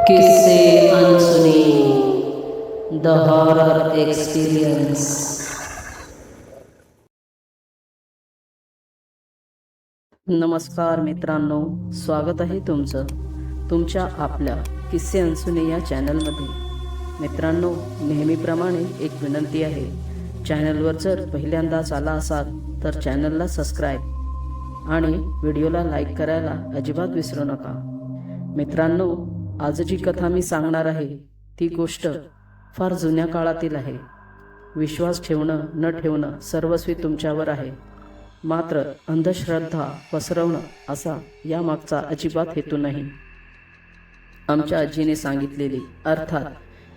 किस्से अनसुने। The horror experience नमस्कार मित्रांनो स्वागत आहे तुमचं तुमच्या आपल्या किस्से अनसुने या चॅनलमध्ये. मित्रांनो नेहमीप्रमाणे एक विनंती आहे चॅनलवर जर पहिल्यांदाच आला असाल तर चॅनलला सबस्क्राईब आणि व्हिडिओला लाईक करायला अजिबात विसरू नका. मित्रांनो आज जी कथा मी सांगणार आहे. ती गोष्ट फार जुन्या काळातील आहे. विश्वास ठेवणं न ठेवणं सर्वस्वी तुमच्यावर आहे. मात्र अंधश्रद्धा पसरवणं असा यामागचा अजिबात हेतू नाही. आमच्या आजीने सांगितलेली अर्थात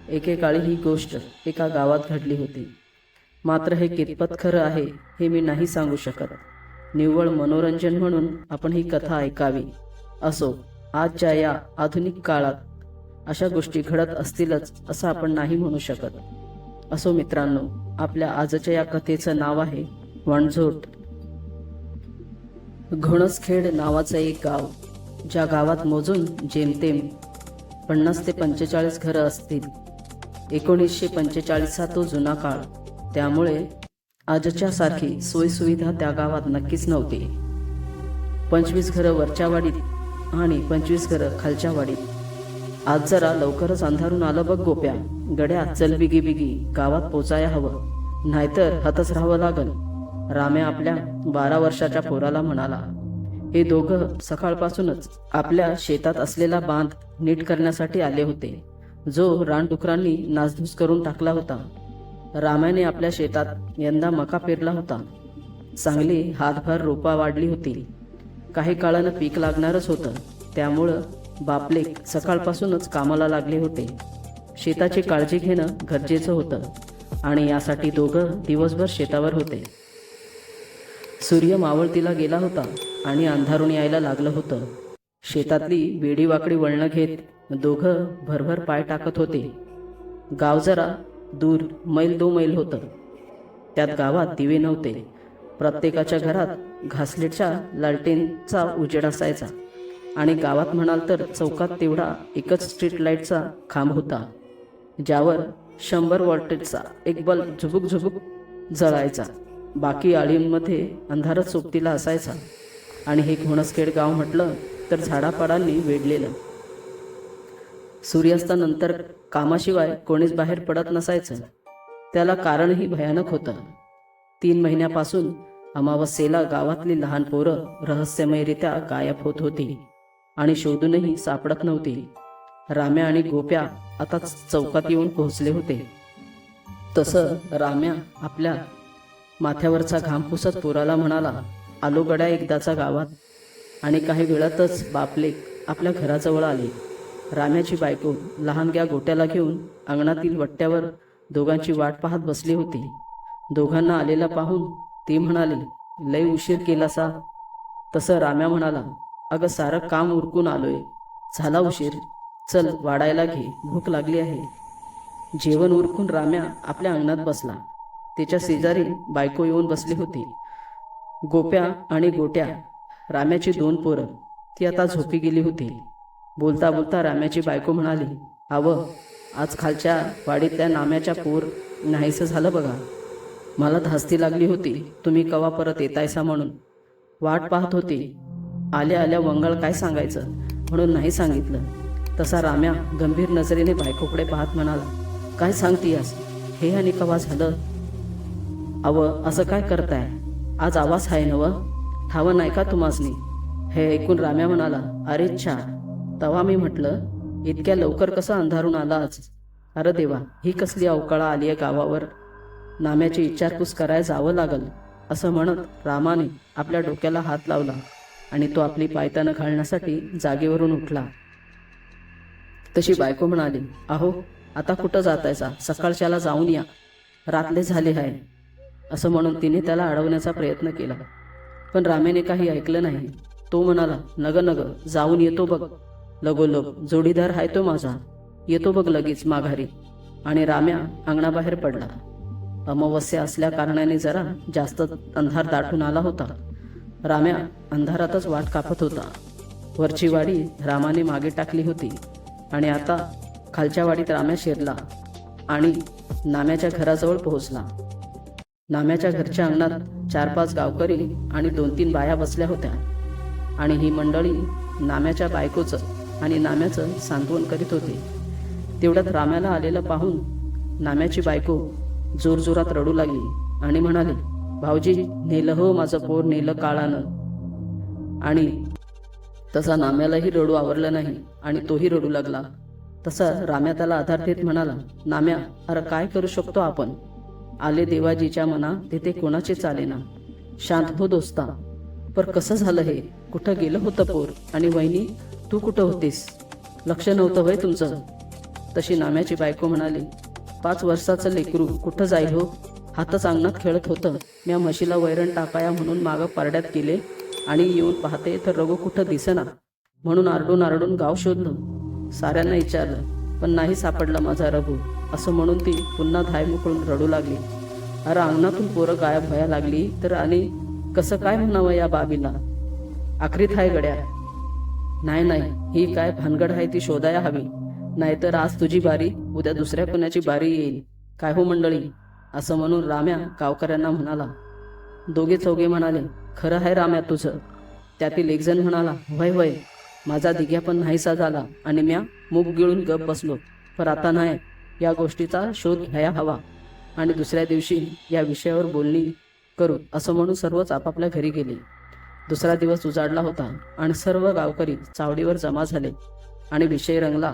एकेकाळी ही गोष्ट एका गावात घडली होती. मात्र हे कितपत खरं आहे हे मी नाही सांगू शकत. निव्वळ मनोरंजन म्हणून आपण ही कथा ऐकावी. असो आजच्या या आधुनिक काळात अशा गोष्टी घडत असतीलच असं आपण नाही म्हणू शकत. असो मित्रांनो आपल्या आजच्या या कथेचं नाव आहे वणझोट. घोणसखेड नावाचं एक गाव ज्या गावात मोजून जेमतेम पन्नास ते पंचेचाळीस घरं असतील. एकोणीसशे पंचेचाळीसचा तो जुना काळ. त्यामुळे आजच्या सारखी सोयीसुविधा त्या गावात नक्कीच नव्हती. पंचवीस घरं वरच्या वाडीत आणि पंचवीस घरं खालच्या वाडीत. आज जरा लवकरच अंधारून आलं बघ गोप्या. गड्या चल बिगी बिगी गावात पोचायला हवं. नाहीतर हातच राहावं लागल राम्या आपल्या बारा वर्षाच्या पोराला म्हणाला हे दोघं सकाळपासूनच आपल्या शेतात असलेला बांध नीट करण्यासाठी आले होते. जो रानडुकरांनी नासधूस करून टाकला होता. रामाने आपल्या शेतात यंदा मका पेरला होता. चांगली हातभर रोपा वाढली होती. काही काळानं पीक लागणारच होतं. त्यामुळं बापलेक सकाळपासूनच कामाला लागले होते. शेताची काळजी घेणं गरजेचं होतं आणि यासाठी दोघं दिवसभर शेतावर होते. सूर्य मावळतीला गेला होता आणि अंधारून यायला लागलं होतं. शेतातली वेडी वाकडी वळणं घेत दोघं भरभर पाय टाकत होते. गाव जरा दूर मैल दो मैल होतं. त्यात गावात दिवे नव्हते. प्रत्येकाच्या घरात घासलेटच्या लालटेनचा उजेड असायचा. आणि गावात म्हणाल तर चौकात तेवढा एकच स्ट्रीट लाईटचा खांब होता ज्यावर शंभर वॉल्टेजचा एक बल्ब झुबुक झुबुक जळायचा. बाकी आळींमध्ये अंधारच सोबतीला असायचा. आणि हे घोणसखेड गाव म्हटलं तर झाडापाडांनी वेढलेलं. सूर्यास्तानंतर कामाशिवाय कोणीच बाहेर पडत नसायचं. त्याला कारणही भयानक होतं. तीन महिन्यापासून अमावस्येला गावातली लहान पोरं रहस्यमयरित्या गायब होत होती आणि शोधूनही सापडत नव्हती. राम्या आणि गोप्या आता चौकात येऊन पोहोचले होते. तसं राम्या आपल्या माथ्यावरचा घाम पुसत पोराला म्हणाला आलो गड्या एकदाचा गावात. आणि काही वेळातच बापले आपल्या घराजवळ आले. राम्याची बायको लहानग्या गोट्याला घेऊन अंगणातील वट्ट्यावर दोघांची वाट पाहत बसली होती. दोघांना आलेला पाहून ती म्हणाली लय उशीर केलासा. तसं राम्या म्हणाला अगं सारं काम उरकून आलोय. झाला उशीर. चल वाढायला घे. भूक लागली आहे. जेवण उरकून राम्या आपल्या अंगणात बसला. त्याच्या शेजारी बायको येऊन बसली होती. गोप्या आणि गोट्या राम्याची दोन पोरं. ती आता झोपी गेली होती. बोलता बोलता राम्याची बायको म्हणाली आव आज खालच्या वाडीतल्या नाम्याच्या पोर नाहीसं झालं बघा. मला धास्ती लागली होती. तुम्ही कवा परत येतायसा म्हणून. वाट पाहत होती. आल्या आल्या वंगळ काय सांगायचं? म्हणून नाही सांगितलं. तसा राम्या गंभीर नजरेने बायकोकडे पाहत म्हणाला काय सांगतीयास? हे आणि कवा झालं? अव असं काय करताय? आज आवाज आहे नव ठावं नाही का तुम्हासनी? हे ऐकून राम्या म्हणाला अरे छा तवा मी म्हटलं इतक्या लवकर कसं अंधारून आला आज? अरे देवा ही कसली अवकाळा आली आहे गावावर. नाम्याची इच्छापूस करायला जावं लागल. असं म्हणत रामाने आपल्या डोक्याला हात लावला आणि तो आपली पायतानं घालण्यासाठी जागेवरून उठला. तशी बायको म्हणाली अहो आता कुठं जातायचा सकाळच्याला जाऊन या. रातले झाले आहे असं म्हणून तिने त्याला अडवण्याचा प्रयत्न केला. पण रामेने काही ऐकलं नाही. तो म्हणाला नग नग जाऊन येतो बघ. लगोलग जोडीदार आहे तो माझा. येतो बघ लगेच माघारी. आणि राम्या अंगणाबाहेर पडला. अमावस्या असल्या कारणाने जरा जास्त अंधार दाटून आला होता. राम्या अंधारातच वाट कापत होता. वरची वाडी रामाने मागे टाकली होती आणि आता खालच्या वाडीत राम्या शिरला आणि नाम्याच्या घराजवळ पोहोचला. नाम्याच्या घरच्या अंगणात चार पाच गावकरी आणि दोन तीन बाया बसल्या होत्या आणि ही मंडळी नाम्याच्या बायकोचं आणि नाम्याचं सांत्वन करीत होती. तेवढ्यात राम्याला आलेलं पाहून नाम्याची बायको जोरजोरात रडू लागली आणि म्हणाली भाऊजी नेलं हो माझं पोर नेलं काळानं. आणि तसा नाम्यालाही रडू आवरलं नाही आणि तोही रडू लागला. तसा राम्या त्याला आधार देत म्हणाला नाम्या अरे काय करू शकतो आपण? आले देवाजीच्या मना तिथे कोणाचे चालेना शांत हो दोस्ता. पर कसं झालं हे? कुठं गेलं होतं पोर? आणि वहिनी तू कुठं होतीस? लक्ष नव्हतं होय तुमचं? तशी नाम्याची बायको म्हणाली पाच वर्षाचं लेकरू कुठं जाईल हो? हातच अंगणात खेळत होतं. म्या म्हशीला वैरण टाकाया म्हणून मागं पारड्यात गेले आणि येऊन पाहते तर रघु कुठं दिसेना. म्हणून आरडून आरडून गाव शोधलं. साऱ्यांना विचारलं पण नाही सापडला माझा रघु. असं म्हणून ती पुन्हा धाय मुकळून रडू लागली. अरे अंगणातून पोरं गायब व्हायला लागली तर आणि कसं काय म्हणावं या बाबीला? आखरीत हाय गड्या. नाही नाही ही काय भानगड आहे ती शोधायला हवी. नाहीतर आज तुझी बारी उद्या दुसऱ्या कोणाची बारी येईल. काय हो मंडळी? असं म्हणून राम्या गावकऱ्यांना म्हणाला. दोघे चौघे म्हणाले खरं आहे राम्या तुझं. त्यातील एकजण म्हणाला वय वय माझा दिघ्या पण नाहीसा झाला आणि म्या मूग गिळून गप बसलो. पर आता नाही या गोष्टीचा शोध घ्याया हवा आणि दुसऱ्या दिवशी या विषयावर बोलणी करू असं म्हणून सर्वच आपापल्या घरी गेले. दुसरा दिवस उजाडला होता आणि सर्व गावकरी चावडीवर जमा झाले आणि विषय रंगला.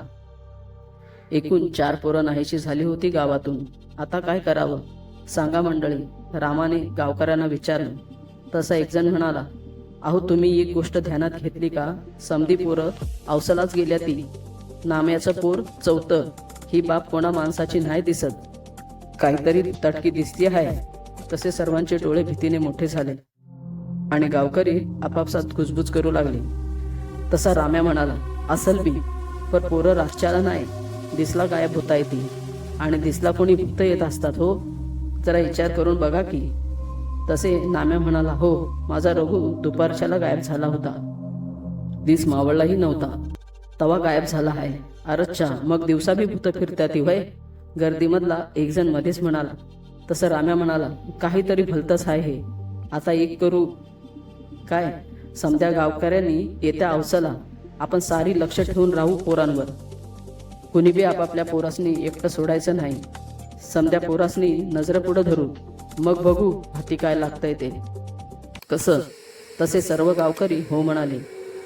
एकूण चार पोरं नाहीशी झाली होती गावातून. आता काय करावं? सांगा मंडळी. रामाने गावकऱ्यांना विचारलं. तसा एक जण म्हणाला अहो तुम्ही एक गोष्ट ध्यानात घेतली का? समधी पोरं अवसलाच गेल्या ती. नाम्याचं पोर चौथं. ही बाब कोणा माणसाची नाही दिसत. काहीतरी तटकी दिसती आहे. तसे सर्वांचे डोळे भीतीने मोठे झाले. आणि गावकरी आपापसात कुजबुज करू लागले. तसा राम्या म्हणाला असल बी पर पोरं राष्ट्राला नाही. दिसला गायब होता येते. आणि दिसला कोणी भूत येत असतात हो? जरा विचार करून बघा की. तसे नाम्या म्हणाला हो माझा रघु दुपारच्याला गायब झाला होता. दिस मावळलाही नव्हता. तवा गायब झाला आहे. अरच्छा मग दिवसा बी भूत ती वय गर्दीमधला एक जण मध्येच म्हणाला. तसं राम्या म्हणाला काहीतरी भलतच आहे हे. आता एक करू. काय? समध्या गावकऱ्यांनी येत्या अवसाला आपण सारी लक्ष ठेवून राहू पोरांवर. कुणी बी आपापल्या पोरासनी एकटं सोडायचं नाही. समध्या पोरासनी नजर पुढं धरू मग बघू हाती काय लागतंय ते. कसं? तसे सर्व गावकरी हो म्हणाले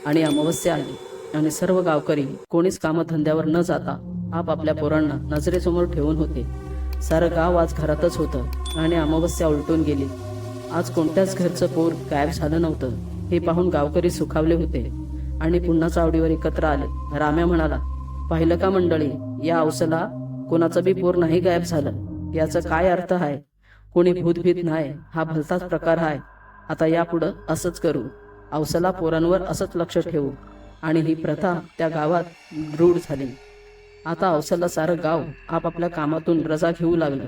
आणि अमावस्या आली आणि सर्व गावकरी कोणीच कामधंद्यावर न जाता आपापल्या पोरांना नजरेसमोर ठेवून होते. सारं गाव आज घरातच होतं आणि अमावस्या उलटून गेली. आज कोणत्याच घरचं पोर गायब झालं नव्हतं हे पाहून गावकरी सुखावले होते आणि पुन्हा चावडीवर एकत्र आले. राम्या म्हणाला पाहिलं का मंडळी या अवसला कोणाचं बी पोर नाही गायब झालं. याचं काय अर्थ आहे? कोणी भूतभीत नाही हा भलताच प्रकार आहे. आता यापुढं असंच करू. अवसला पोरांवर असंच लक्ष ठेवू. आणि ही प्रथा त्या गावात दृढ झाली. आता अवसला सारं गाव आपापल्या कामातून रजा घेऊ लागलं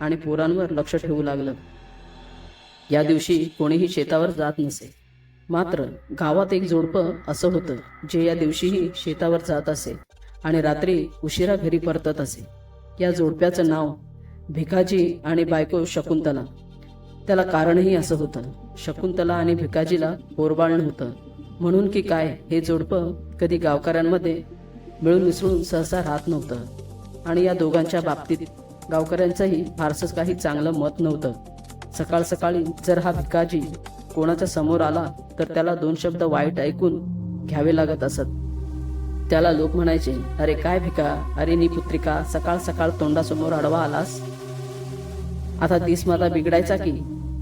आणि पोरांवर लक्ष ठेवू लागलं. या दिवशी कोणीही शेतावर जात नसे. मात्र गावात एक जोडपं असं होतं जे या दिवशीही शेतावर जात असे. आणि रात्री उशिरा घरी परतत असे. या जोडप्याचं नाव भिकाजी आणि बायको शकुंतला. त्याला कारणही असं होतं. शकुंतला आणि भिकाजीला बोरबाळण होतं. म्हणून की काय हे जोडपं कधी गावकऱ्यांमध्ये मिळून मिसळून सहसा राहत नव्हतं. आणि या दोघांच्या बाबतीत गावकऱ्यांचंही फारसंच काही चांगलं मत नव्हतं. सकाळ सकाळी जर हा भिकाजी कोणाच्या समोर आला तर त्याला दोन शब्द वाईट ऐकून घ्यावे लागत असत. त्याला लोक म्हणायचे अरे काय भिका? अरे नी पुत्रिका सकाळ सकाळ तोंडासमोर अडवा आलास? आता दिस मला बिघडायचा की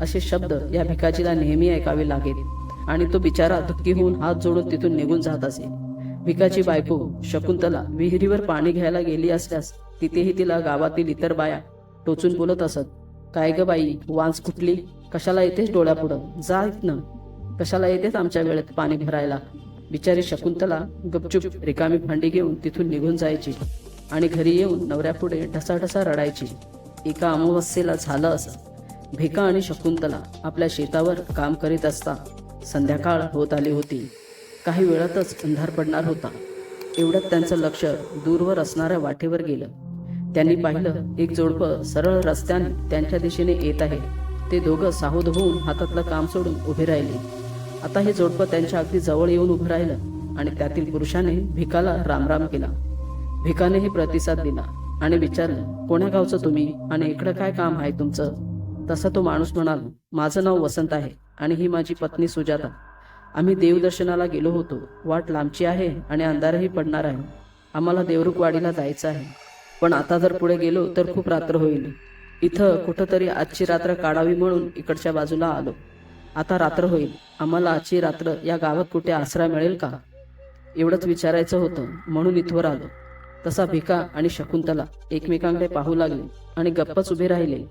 असे शब्द या भिकाजीला नेहमी ऐकावे लागेल आणि तो बिचारा धुक्की होऊन हात जोडून तिथून निघून जात असे. भिकाची बायको शकुंतला विहिरीवर पाणी घ्यायला गेली असल्यास तिथेही तिला गावातील इतर बाया टोचून बोलत असत काय ग बाई वांस कुठली कशाला येतेस डोळ्यापुढं? जा इथनं. कशाला येतेस आमच्या वेळेत पाणी भरायला? बिचारी शकुंतला गपचूप रिकामी भांडी घेऊन तिथून निघून जायची आणि घरी येऊन नवऱ्यापुढे ढसाढसा रडायची. एका अमावस्येला झालं असं. भिका आणि शकुंतला आपल्या शेतावर काम करीत असता संध्याकाळ होत आली होती. काही वेळातच अंधार पडणार होता. एवढ्यात त्यांचं लक्ष दूरवर असणाऱ्या वाटेवर गेलं. त्यांनी पाहिलं एक जोडपं सरळ रस्त्याने त्यांच्या दिशेने येत आहे. ते दोघं साहूद होऊन हातातलं काम सोडून उभे राहिले. आता हे जोडपं त्यांच्या अगदी जवळ येऊन उभं राहिलं आणि त्यातील पुरुषाने भिकाला रामराम केला. भिकानेही प्रतिसाद दिला आणि विचारलं कोण्या गावचं तुम्ही आणि इकडं काय काम आहे तुमचं? तसा तो माणूस म्हणाला माझं नाव वसंत आहे आणि ही माझी पत्नी सुजाता. आम्ही देवदर्शनाला गेलो होतो. वाट लांबची आहे आणि अंधारही पडणार आहे. आम्हाला देवरुखवाडीला जायचं आहे. पण आता जर पुढे गेलो तर खूप रात्र होईल. इथं कुठंतरी आजची रात्र काढावी म्हणून इकडच्या बाजूला आलो. आता रात्र होईल. आम्हाला आजची रात्र या गावात कुठे आसरा मिळेल का? एवढंच विचारायचं होतं. म्हणून इथवर आलो. तसा भिका आणि शकुंतला एकमेकांकडे पाहू लागले आणि गप्पच उभे राहिले.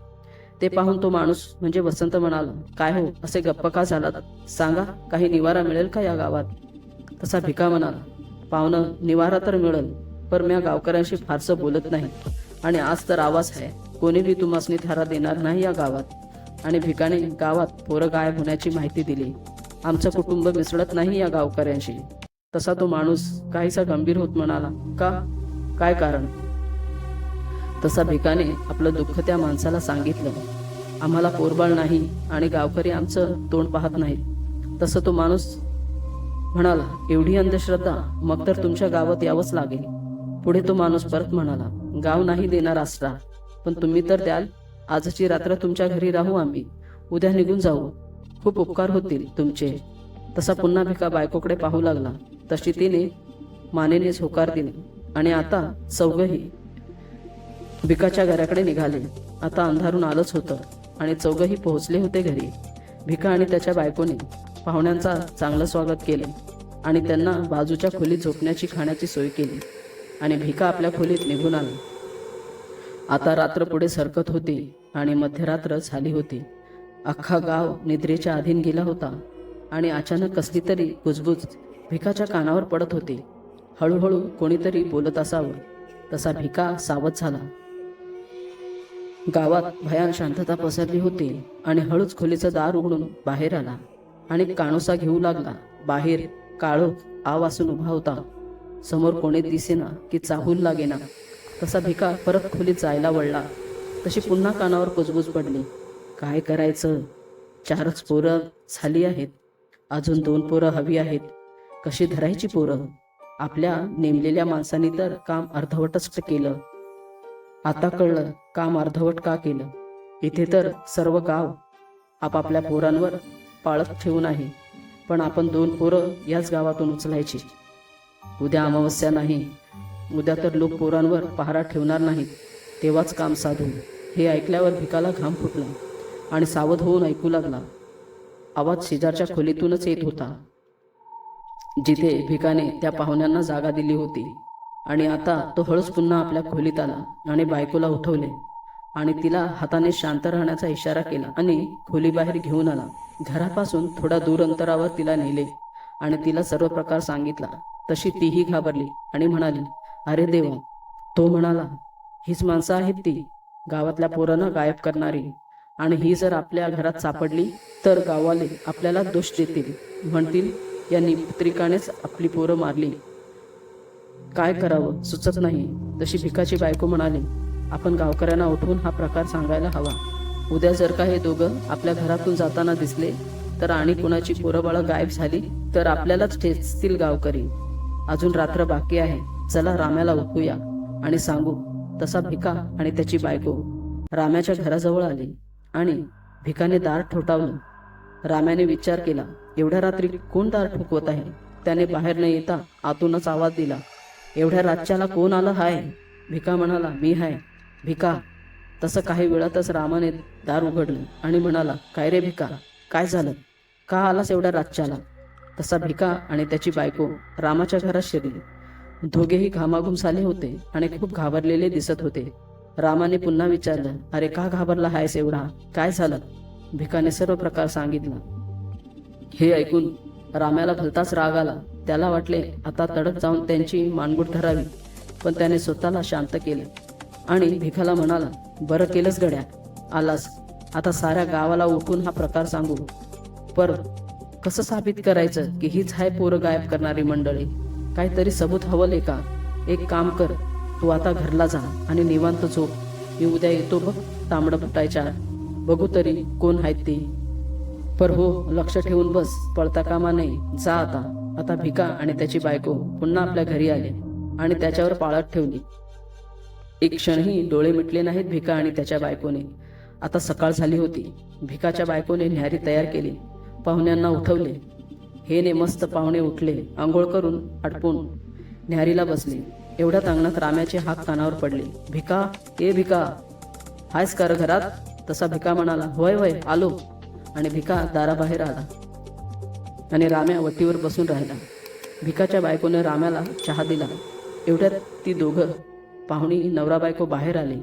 ते पाहून तो माणूस म्हणजे वसंत म्हणाला काय हो असे गप्प का झालात? सांगा काही निवारा मिळेल का या गावात? तसा भिका म्हणाला पाहुणं निवारा तर मिळेल पर म्या गावकऱ्यांशी फारसं बोलत नाही. आणि आज तर आवाज आहे. कोणी बी तुम्हासनी थारा देणार नाही या गावात. आणि भिकाने गावात पोरं गायब होण्याची माहिती दिली. आमचं कुटुंब मिसळत नाही या गावकऱ्यांशी. तसा तो माणूस काहीसा गंभीर होत म्हणाला का? काय कारण? तसा भिकाने आपलं दुःख त्या माणसाला सांगितलं. आम्हाला पोरबाळ नाही आणि गावकरी आमचं तोंड पाहत नाही तसं तो माणूस म्हणाला एवढी अंधश्रद्धा मग तर तुमच्या गावात यावंच लागेल. पुढे तो माणूस परत म्हणाला गाव नाही देणार आसरा पण तुम्ही तर द्याल आजची रात्र तुमच्या घरी राहू आम्ही. उद्या निघून जाऊ. खूप उपकार होतील तुमचे. तसा पुन्हा भिका बायकोकडे पाहू लागला. तशी तिने मानेनेच होकार दिले. आणि आता चौघही भिकाच्या घराकडे निघाले. आता अंधारून आलंच होतं. आणि चौघही पोहोचले होते घरी. भिका आणि त्याच्या बायकोने पाहुण्यांचा चांगलं स्वागत केले. आणि त्यांना बाजूच्या खोलीत झोपण्याची खाण्याची सोय केली. आणि भिका आपल्या खोलीत निघून आला. आता रात्र पुढे सरकत होती आणि मध्यरात्र झाली होती. अख्खा गाव निद्रेच्या अधीन गेला होता आणि अचानक कसली तरी गुजबुज भिकाच्या कानावर पडत होती. हळूहळू कोणीतरी बोलत असावं. तसा भिका सावध झाला. गावात भयान शांतता पसरली होती आणि हळूच खोलीचं दार उघडून बाहेर आला आणि काणोसा घेऊ लागला. बाहेर काळोख आव असून उभा होता. समोर कोणी दिसेना की चाहूल लागेना. तसा भिका परत खोलीत जायला वळला. तशी पुन्हा कानावर कुजबूज पडली. काय करायचं? चारच पोरं झाली आहेत. अजून दोन पोरं हवी आहेत. कशी धरायची पोरं? आपल्या नेमलेल्या माणसानी तर काम अर्धवटच केलं. आता कळलं काम अर्धवट का केलं? इथे तर सर्व गाव आपापल्या पोरांवर पाळत ठेवून आहे. पण आपण दोन पोरं याच गावातून उचलायची. उद्या अमावस्या नाही. उद्या तर लोक पोरांवर पहारा ठेवणार नाहीत. तेव्हाच काम साधू हे ऐकल्यावर भिकाला घाम फुटला आणि सावध होऊन ऐकू लागला. आवाज शेजारच्या खोलीतूनच येत होता. जिथे भिकाने त्या पाहुण्यांना जागा दिली होती आणि आता तो हळूच पुन्हा आपल्या खोलीत आला आणि बायकोला उठवले आणि तिला हाताने शांत राहण्याचा इशारा केला आणि खोलीबाहेर घेऊन आला. घरापासून थोडा दूर अंतरावर तिला नेले आणि तिला सर्व प्रकार सांगितला. तशी तीही घाबरली आणि म्हणाली अरे देवा तो म्हणाला हीच माणसं आहेत ती गावातल्या पोरांना गायब करणारी. आणि ही जर आपल्या घरात सापडली तर गावाले आपल्याला दोष देतील म्हणतील यांनी पुत्रिकानेच आपली पोरं मारली. काय करावं? सुचत नाही. तशी भिकाची बायको म्हणाली आपण गावकऱ्यांना उठवून हा प्रकार सांगायला हवा. उद्या जर का हे दोघं आपल्या घरातून जाताना दिसले तर आणि कुणाची पोरंबाळं गायब झाली तर आपल्यालाच ठेचतील गावकरी. अजून रात्र बाकी आहे. चला राम्याला उठूया आणि सांगू तसा भिका आणि त्याची बायको राम्याच्या घराजवळ आली आणि भिकाने दार ठोठावलं. राम्याने विचार केला एवढ्या रात्री कोण दार ठोकवत आहे त्याने बाहेर न येता आतूनच आवाज दिला एवढ्या रातच्याला कोण आलं हाय भिका म्हणाला मी हाय भिका तसं काही वेळातच रामाने दार उघडलं आणि म्हणाला काय रे भिका काय झालं? का आलास एवढ्या रातच्याला तसा भिका आणि त्याची बायको रामाच्या घरात शिरली. दोघेही घामाघूम झाले होते आणि खूप घाबरलेले दिसत होते. रामाने पुन्हा विचारलं अरे का घाबरला हायस एवढा? काय झालं? भिकाने सर्व प्रकार सांगितला. हे ऐकून राम्याला भलताच राग आला. त्याला वाटले आता तडक जाऊन त्यांची मानगुट धरावी. पण त्याने स्वतःला शांत केलं आणि भिकाला म्हणाला बरं केलंच गड्या आलास. आता साऱ्या गावाला उठून हा प्रकार सांगू. पर कसं साबित करायचं की हीच आहे पोरं गायब करणारी मंडळी? काहीतरी सबूत हवं का? एक काम कर तू आता घरला जा आणि निवांत झोप. मी उद्या येतो बघ तांबडं फुटायच्या बघू तरी कोण आहेत ते. पर हो लक्ष ठेवून बस पळता कामा नाही जा आता. आता भिका आणि त्याची बायको पुन्हा आपल्या घरी आले आणि त्याच्यावर पाळत ठेवली. एक क्षणही डोळे मिटले नाहीत भिका आणि त्याच्या बायकोने. आता सकाळ झाली होती. भिकाच्या बायकोने न्यारी तयार केली. पाहुण्यांना उठवले. हे ने मस्त पाहुणे उठले आंघोळ करून आटपून. न्यारीला बसले. एवढ्यात अंगणात राम्याचे हात कानावर पडले. भिका ए भिका. हायस कर घरात. तसा भिका म्हणाला होय होय आलो. आणि भिका दाराबाहेर आला. आणि राम्या वटीवर बसून राहिला. भिकाच्या बायकोने राम्याला चहा दिला. एवढ्यात ती दोघं पाहुणी नवरा बायको बाहेर आली.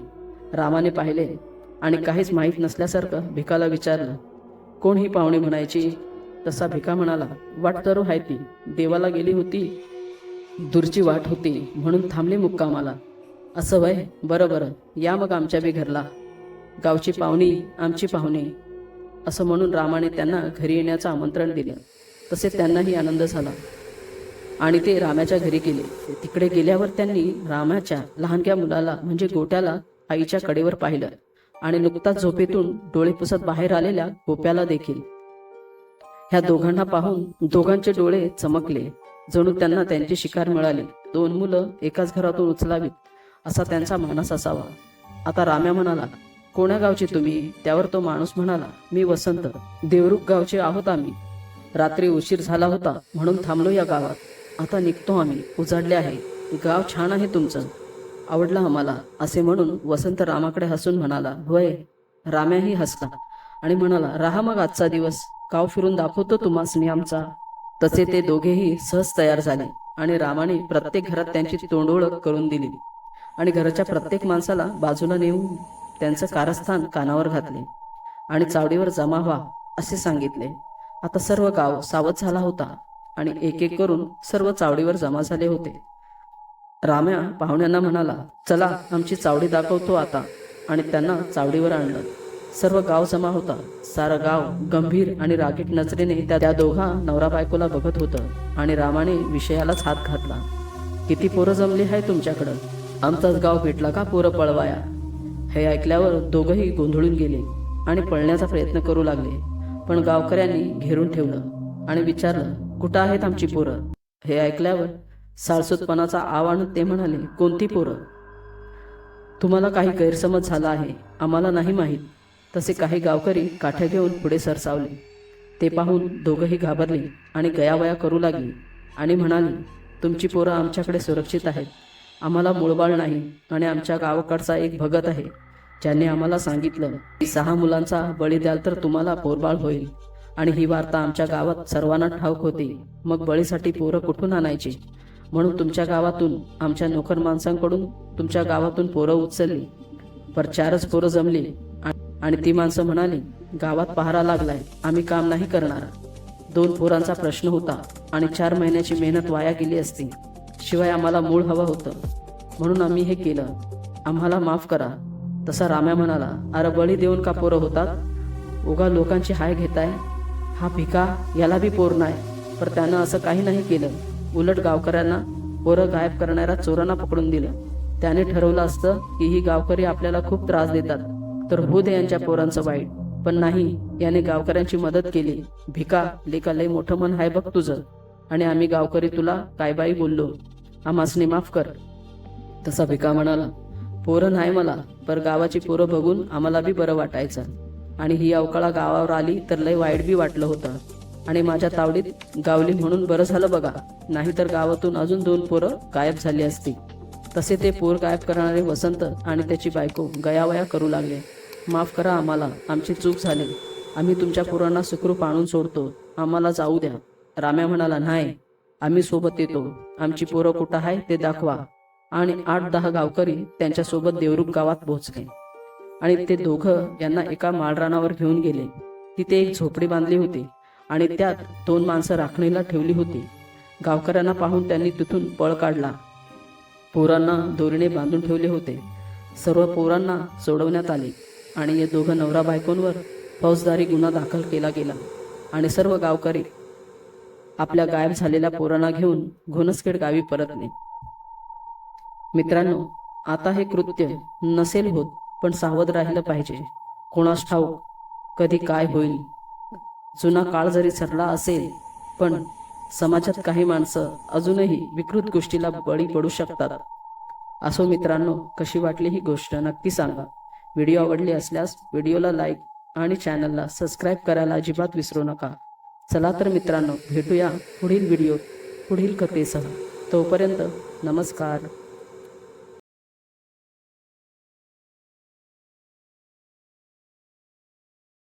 रामाने पाहिले. आणि काहीच माहीत नसल्यासारखं भिकाला विचारलं. कोण ही पाहुणी म्हणायची? तसा भिका म्हणाला वाट तर आहे ती. देवाला गेली होती. दूरची वाट होती म्हणून थांबली मुक्कामाला. असं वय? बरं बरं. या मग आमच्या बी घरला. गावची पाहुणी आमची पाहुणी. असं म्हणून रामाने त्यांना घरी येण्याचं आमंत्रण दिलं. तसे त्यांनाही आनंद झाला. आणि ते रामाच्या घरी गेले. तिकडे गेल्यावर त्यांनी रामाच्या लहानक्या मुलाला म्हणजे गोट्याला आईच्या कडेवर पाहिलं. आणि नुकताच झोपेतून डोळे पुसत बाहेर आलेल्या गोप्याला देखील. ह्या दोघांना पाहून दोघांचे डोळे चमकले. जणू त्यांना त्यांची शिकार मिळाली. दोन मुलं एकाच घरातून उचलावीत. असा त्यांचा मानस असावा. आता राम्या म्हणाला कोण्या गावचे तुम्ही? त्यावर तो माणूस म्हणाला मी वसंत. देवरुख गावचे आहोत आम्ही. रात्री उशीर झाला होता म्हणून थांबलो या गावात. आता निघतो आम्ही. उजाडले आहे. गाव छान आहे तुमचं. आवडलं आम्हाला. असे म्हणून वसंत रामाकडे हसून म्हणाला होय राम्याही हसला आणि म्हणाला राहा मग आजचा दिवस. गाव फिरून दाखवतो तुम्हासनी आमचा. तसे ते दोघेही सहज तयार झाले आणि रामाने प्रत्येक घरात त्यांची तोंडओळख करून दिली. आणि घराच्या प्रत्येक माणसाला बाजूला नेऊन त्यांचं कारस्थान कानावर घातले. आणि चावडीवर जमा व्हा असे सांगितले. आता सर्व गाव सावध झाला होता आणि एक एक करून सर्व चावडीवर जमा झाले होते. राम्या पाहुण्यांना म्हणाला चला आमची चावडी दाखवतो आता. आणि त्यांना चावडीवर आणलं. सर्व गाव जमा होता. सारं गाव गंभीर आणि रागीट नजरेने त्या त्या दोघा नवरा बायकोला बघत होतं आणि रामाने विषयालाच हात घातला. किती पोरं जमली आहे तुमच्याकडं? आमचाच गाव भेटला का पोरं पळवाया? हे ऐकल्यावर दोघंही गोंधळून गेले आणि पळण्याचा प्रयत्न करू लागले. पण गावकऱ्यांनी घेरून ठेवलं आणि विचारलं कुठं आहेत आमची पोरं? हे ऐकल्यावर साळसूतपणाचा आव्हान ते म्हणाले कोणती पोरं? तुम्हाला काही गैरसमज झाला आहे. आम्हाला नाही माहीत. तसे काही गावकरी काठ्या घेऊन पुढे सरसावले. ते पाहून दोघंही घाबरली आणि गयावया करू लागली आणि म्हणाली तुमची पोरं आमच्याकडे सुरक्षित आहेत. आम्हाला मुळबाळ नाही आणि आमच्या गावाकडचा एक भगत आहे ज्याने आम्हाला सांगितलं की सहा मुलांचा बळी द्याल तर तुम्हाला पोरबाळ होईल. आणि ही वार्ता आमच्या गावात सर्वांना ठाऊक होती. मग बळीसाठी पोरं कुठून आणायची? म्हणून तुमच्या गावातून आमच्या नोकर माणसांकडून तुमच्या गावातून पोरं उचलली. पर चारच पोरं जमली. आणि ती माणसं म्हणाली गावात पहारा लागलाय आम्ही काम नाही करणार. दोन पोरांचा प्रश्न होता आणि चार महिन्याची मेहनत वाया गेली असती. शिवाय आम्हाला मूळ हवं होतं. म्हणून आम्ही हे केलं. आम्हाला माफ करा. तसा राम्या म्हणाला अरे बळी देऊन का पोरं होतात? उगा लोकांची हाय घेताय? हा भिका याला बी पोर नाही. पर त्यानं असं काही नाही केलं. उलट गावकऱ्यांना पोरं गायब करणाऱ्या चोरांना पकडून दिलं. त्याने ठरवलं असतं की ही गावकरी आपल्याला खूप त्रास देतात. तर होऊ दे यांच्या पोरांचं वाईट. पण नाही याने गावकऱ्यांची मदत केली. भिका लेका लय मोठं मन हाय बघ तुझं. आणि आम्ही गावकरी तुला काय बाई बोललो? आम्हासनी माफ कर. तसा भिका म्हणाला पोरं नाही मला पर गावाची पोरं बघून आम्हाला बी बरं वाटायचं. आणि ही अवकाळा गावावर आली तर लय वाईट बी वाटलं होतं. आणि माझ्या तावडीत गावली म्हणून बरं झालं बघा. नाहीतर गावातून अजून दोन पोरं गायब झाली असती. तसे ते पोर गायब करणारे वसंत आणि त्याची बायको गयावया करू लागले. माफ करा आम्हाला आमची चूक झाली. आम्ही तुमच्या पोरांना सुखरूप आणून सोडतो. आम्हाला जाऊ द्या. राम्या म्हणाला नाही. आम्ही सोबत येतो. आमची पोरं कुठं आहे ते दाखवा. आणि आठ दहा गावकरी त्यांच्यासोबत देवरूप गावात पोहोचले. आणि ते दोघं यांना एका माळरानावर घेऊन गेले. तिथे एक झोपडी बांधली होती आणि त्यात दोन माणसं राखणीला ठेवली होती. गावकऱ्यांना पाहून त्यांनी तिथून पळ काढला. पोरांना दोरीने बांधून ठेवले होते. सर्व पोरांना सोडवण्यात आले आणि या दोघं नवरा बायकोंवर फौजदारी गुन्हा दाखल केला गेला आणि सर्व गावकरी आपल्या गायब झालेल्या पोरांना घेऊन घोणसखेड गावी परतले. मित्रांनो आता हे कृत्य नसेल होत पण सावध राहिलं पाहिजे. कोणास ठाऊक कधी काय होईल. जुना काळ जरी सरला असेल पण समाजात काही माणसं अजूनही विकृत गोष्टीला बळी पडू शकतात. असो मित्रांनो कशी वाटली ही गोष्ट नक्की सांगा. व्हिडिओ आवडली असल्यास व्हिडिओला लाईक आणि चॅनलला सबस्क्राईब करायला अजिबात विसरू नका. चला तर मित्रांनो भेटूया पुढील व्हिडिओ पुढील कथेसह. तोपर्यंत नमस्कार.